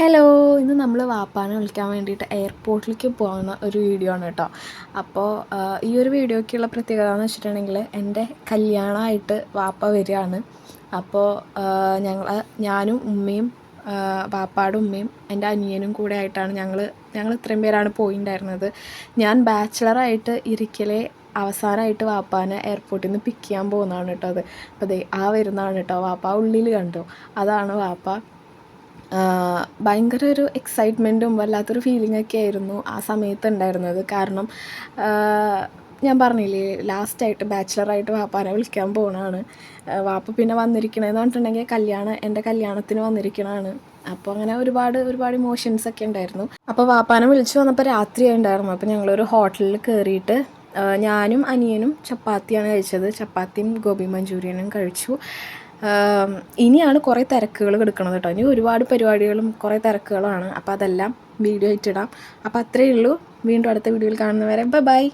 Hello ഇന്ന് നമ്മൾ വാപ്പാനെ വിളിക്കാൻ വേണ്ടിയിട്ട് എയർപോർട്ടിലേക്ക് പോകുന്ന ഒരു വീഡിയോ ആണ് കേട്ടോ അപ്പോൾ ഈ ഒരു വീഡിയോയ്ക്കുള്ള പ്രത്യേകത എന്ന് വെച്ചിട്ടുണ്ടെങ്കിൽ എന്റെ കല്യാണമായിട്ട് വാപ്പ വരികയാണ്. അപ്പോൾ ഞങ്ങൾ ഞാനും ഉമ്മയും വാപ്പാടും ഉമ്മയും എന്റെ അനിയനും കൂടെ ആയിട്ടാണ് ഞങ്ങൾ ഞങ്ങൾ ഇത്രയും പേരാണ് പോയിണ്ടായിരുന്നത്. ഞാൻ ബാച്ചിലറായിട്ട് ഇരിക്കലേ അവസാനമായിട്ട് വാപ്പാനെ എയർപോർട്ടിൽ നിന്ന് പിക്ക് ചെയ്യാൻ പോകുന്നതാണ് കേട്ടോ അത്. അപ്പോൾ ആ വരുന്നതാണ് കേട്ടോ വാപ്പ ഉള്ളിൽ കണ്ടു. അതാണ് വാപ്പ ഭയങ്കര ഒരു എക്സൈറ്റ്മെന്റും വല്ലാത്തൊരു ഫീലിംഗ് ഒക്കെ ആയിരുന്നു ആ സമയത്ത് ഉണ്ടായിരുന്നത്. കാരണം ഞാൻ പറഞ്ഞില്ലേ ലാസ്റ്റായിട്ട് ബാച്ചിലറായിട്ട് വാപ്പാനെ വിളിക്കാൻ പോകണതാണ് വാപ്പ പിന്നെ വന്നിരിക്കണതെന്ന് പറഞ്ഞിട്ടുണ്ടെങ്കിൽ കല്യാണം എന്റെ കല്യാണത്തിന് വന്നിരിക്കണതാണ് അപ്പോൾ അങ്ങനെ ഒരുപാട് ഒരുപാട് ഇമോഷൻസ് ഒക്കെ ഉണ്ടായിരുന്നു. അപ്പോൾ വാപ്പാനെ വിളിച്ചു വന്നപ്പോൾ രാത്രിയായി ഉണ്ടായിരുന്നു അപ്പോൾ ഞങ്ങളൊരു ഹോട്ടലിൽ കയറിയിട്ട് ഞാനും അനിയനും ചപ്പാത്തിയാണ് കഴിച്ചത്. ചപ്പാത്തിയും ഗോബി മഞ്ചൂരിയനും കഴിച്ചു. ഇനിയാണ് കുറേ തിരക്കുകൾ കിടക്കുന്നത് കേട്ടോ. ഇനി ഒരുപാട് പരിപാടികളും കുറേ തിരക്കുകളുമാണ് അപ്പോൾ അതെല്ലാം വീഡിയോ ആയിട്ടിടാം അപ്പോൾ അത്രയേ ഉള്ളൂ. വീണ്ടും അടുത്ത വീഡിയോയിൽ കാണുന്നവരെ. ബൈ